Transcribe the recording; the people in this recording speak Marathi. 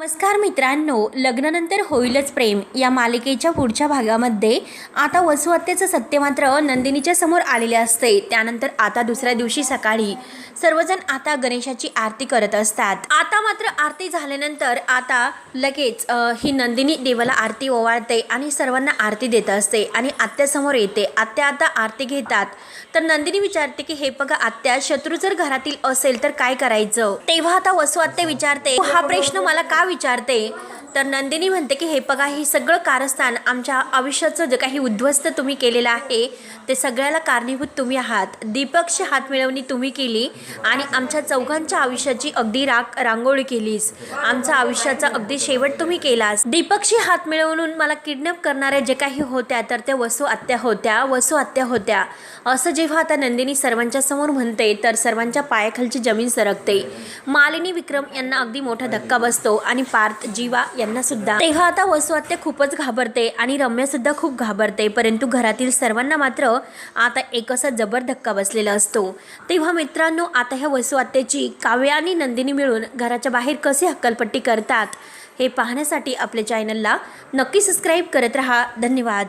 नमस्कार मित्रांनो लग्नानंतर होईलच प्रेम. या मालिकेच्या पुढच्या भागामध्ये आता वसुहत्येचं सत्य मात्र नंदिनीच्या समोर आलेले असते. त्यानंतर आता दुसऱ्या दिवशी सकाळी सर्वजण आता गणेशाची आरती करत असतात. आता मात्र आरती झाल्यानंतर आता लगेच ही नंदिनी देवाला आरती ओवाळते आणि सर्वांना आरती देत असते आणि आत्यासमोर येते. आत्या आता आरती घेतात. तर नंदिनी विचारते की हे बघा आत्या शत्रू जर घरातील असेल तर काय करायचं? तेव्हा आता वसुहत्या विचारते हा प्रश्न मला का विचारते तर नंदिनी म्हणते की हे बघा हे सगळं कारस्थान आमच्या आयुष्याचं जे काही उद्ध्वस्त तुम्ही केलेलं आहे ते सगळ्याला कारणीभूत तुम्ही आहात. दीपकची हात मिळवणी तुम्ही केली आणि आमच्या चौघांच्या आयुष्याची अगदी राग रांगोळी केलीस. आमच्या आयुष्याचा अगदी शेवट तुम्ही केलास. दीपकशी हात मिळवून मला किडनॅप करणाऱ्या जे काही होत्या तर त्या वसू आत्या होत्या वसू आत्या होत्या. असं जेव्हा आता नंदिनी सर्वांच्या समोर म्हणते तर सर्वांच्या पायाखालची जमीन सरकते. मालिनी विक्रम यांना अगदी मोठा धक्का बसतो आणि पार्थ जीवा यांना सुद्धा तेव्हा आता वसू खूपच घाबरते आणि रम्या सुद्धा खूप घाबरते परंतु घरातील सर्वांना मात्र आता एक असा जबर धक्का बसलेला असतो. तेव्हा मित्रांनो आता ह्या वसुआत्याची काव्या आणि नंदिनी मिळून घराच्या बाहेर कसे हक्कलपट्टी करतात हे पाहण्यासाठी आपल्या चॅनलला नक्की सबस्क्राईब करत राहा. धन्यवाद.